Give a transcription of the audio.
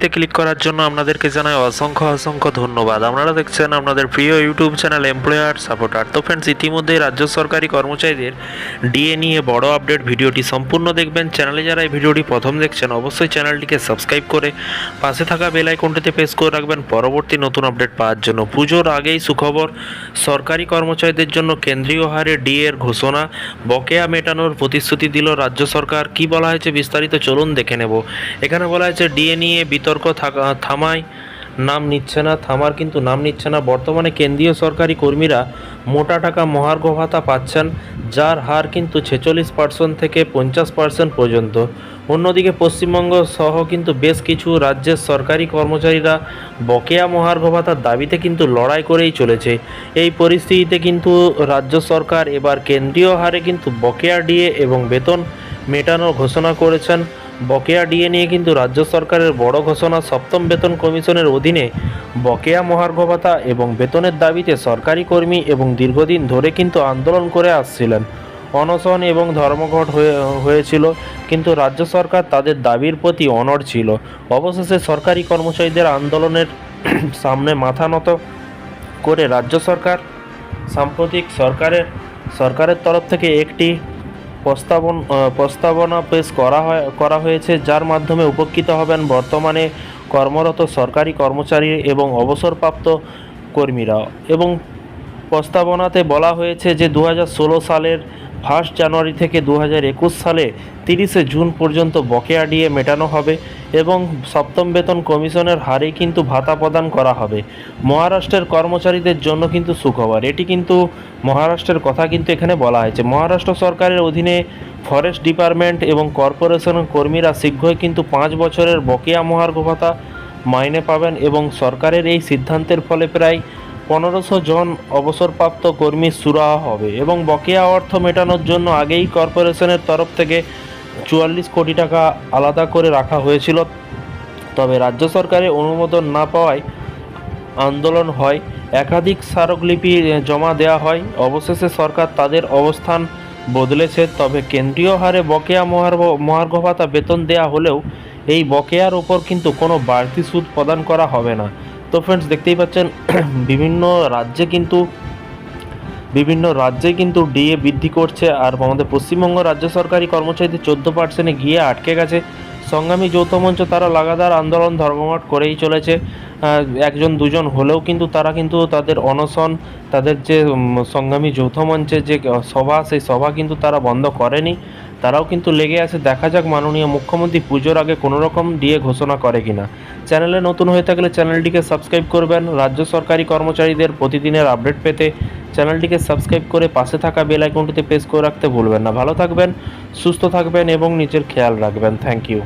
তে ক্লিক করার জন্য আপনাদেরকে জানাই অসংখ্য অসংখ্য ধন্যবাদ। আপনারা দেখছেন আপনাদের প্রিয় ইউটিউব চ্যানেল এমপ্লয়ার সাপোর্টার তো ফ্রেন্ডস ইতিমধ্যে রাজ্য সরকারি কর্মচারীদের ডিএ নিয়ে বড় আপডেট ভিডিওটি সম্পূর্ণ দেখবেন। চ্যানেলে যারা এই ভিডিওটি প্রথম দেখছেন, অবশ্যই চ্যানেলটিকে সাবস্ক্রাইব করে পাশে থাকা বেল আইকনটিতে প্রেস করে রাখবেন। পরবর্তী নতুন আপডেট পাওয়ার জন্য পুজোর আগেই সুখবর। সরকারি কর্মচারীদের জন্য কেন্দ্রীয় হারে ডিএ এর ঘোষণা। বকেয়া মেটানোর প্রতিশ্রুতি দিল রাজ্য সরকার। কি বলা হয়েছে বিস্তারিত চলুন দেখে নেব। এখানে বলা হয়েছে ডিএ নিয়ে বিতর্ক থাকা থামায় নাম নিচ্ছে না। থামার কিন্তু নাম নিচ্ছে না। বর্তমানে কেন্দ্রীয় সরকারি কর্মীরা মোটা টাকা মহার্ঘ ভাতা পাচ্ছেন, যার হার কিন্তু ছেচল্লিশ পার্সেন্ট থেকে পঞ্চাশ পার্সেন্ট পর্যন্ত। অন্যদিকে পশ্চিমবঙ্গ সহ কিন্তু বেশ কিছু রাজ্যের সরকারি কর্মচারীরা বকেয়া মহার্ঘ ভাতার দাবিতে কিন্তু লড়াই করেই চলেছে। এই পরিস্থিতিতে কিন্তু রাজ্য সরকার এবার কেন্দ্রীয় হারে কিন্তু বকেয়া ডিএ এবং বেতন মেটানোর ঘোষণা করেছেন। বকেয়া ডিএ নিয়ে কিন্তু রাজ্য সরকারের বড় ঘোষণা সপ্তম বেতন কমিশনের অধীনে বকেয়া মহার্ঘ ভাতা এবং বেতনের দাবিতে সরকারি কর্মী এবং দীর্ঘদিন ধরে কিন্তু আন্দোলন করে আসছিলেন। অনশন এবং ধর্মঘট হয়ে, হয়েছিল, কিন্তু রাজ্য সরকার তাদের দাবির প্রতি অনড় ছিল। অবশেষে সরকারি কর্মচারীদের আন্দোলনের সামনে মাথা নত করে রাজ্য সরকার সাম্প্রতিক সরকারের সরকারের তরফ থেকে একটি প্রস্তাবন প্রস্তাবনা পেশ করা হয়, করা হয়েছে, যার মাধ্যমে উপকৃত হবেন বর্তমানে কর্মরত সরকারি কর্মচারী এবং অবসরপ্রাপ্ত কর্মীরা। এবং প্রস্তাবনাতে বলা হয়েছে যে দু হাজার ষোলো সালের ফার্স্ট জানুয়ারি থেকে দু হাজার একুশ সালে তিরিশে জুন পর্যন্ত বকেয়া ডিএ মেটানো হবে এবং সপ্তম বেতন কমিশনের হারে কিন্তু ভাতা প্রদান করা হবে। মহারাষ্ট্রের কর্মচারীদের জন্য কিন্তু সুখবর। এটি কিন্তু মহারাষ্ট্রের কথা কিন্তু এখানে বলা হয়েছে। মহারাষ্ট্র সরকারের অধীনে ফরেস্ট ডিপার্টমেন্ট এবং কর্পোরেশনের কর্মীরা শীঘ্রই কিন্তু পাঁচ বছরের বকেয়া মহার্ঘ ভাতা মাইনে পাবেন এবং সরকারের এই সিদ্ধান্তের ফলে প্রায় পনেরোশো জন অবসরপ্রাপ্ত কর্মী সুরাহা হবে এবং বকেয়া অর্থ মেটানোর জন্য আগেই কর্পোরেশনের তরফ থেকে চুয়াল্লিশ কোটি টাকা আলাদা করে রাখা হয়েছিল। তবে রাজ্য সরকারের অনুমোদন না পাওয়ায় আন্দোলন হয়। একাধিক স্মারকলিপি জমা দেওয়া হয়। অবশেষে সরকার তাদের অবস্থান বদলেছে। তবে কেন্দ্রীয় হারে বকেয়া মহার্ঘ মহার্ঘ ভাতা বেতন দেওয়া হলেও এই বকেয়ার ওপর কিন্তু কোনো বাড়তি সুদ প্রদান করা হবে না। তো ফ্রেন্ডস দেখতেই পাচ্ছেন, বিভিন্ন রাজ্যে কিন্তু, বিভিন্ন রাজ্যে কিন্তু ডিএ বৃদ্ধি করছে আর আমাদের পশ্চিমবঙ্গ রাজ্য সরকারি কর্মচারীদের চোদ্দ পার্সেন্টে গিয়ে আটকে গেছে। সংগ্রামী যৌথ মঞ্চ তারা লাগাতার আন্দোলন ধর্মঘট করেই চলেছে। একজন, দুজন হলেও কিন্তু তারা কিন্তু তাদের অনশন, তাদের যে সংগ্রামী যৌথ মঞ্চের যে সভা, সেই সভা কিন্তু তারা বন্ধ করেনি। তারাও কিন্তু লেগে আছে, দেখা যাক মাননীয় মুখ্যমন্ত্রী পুজোর আগে কোনো রকম ডিএ ঘোষণা করে কিনা। চ্যানেলে নতুন হয়ে থাকলে চ্যানেলটিকে সাবস্ক্রাইব করবেন। রাজ্য সরকারি কর্মচারীদের প্রতিদিনের আপডেট পেতে চ্যানেলটিকে সাবস্ক্রাইব করে পাশে থাকা বেল আইকনটিতে প্রেস করে রাখতে ভুলবেন না। ভালো থাকবেন, সুস্থ থাকবেন এবং নিজের খেয়াল রাখবেন। Thank you.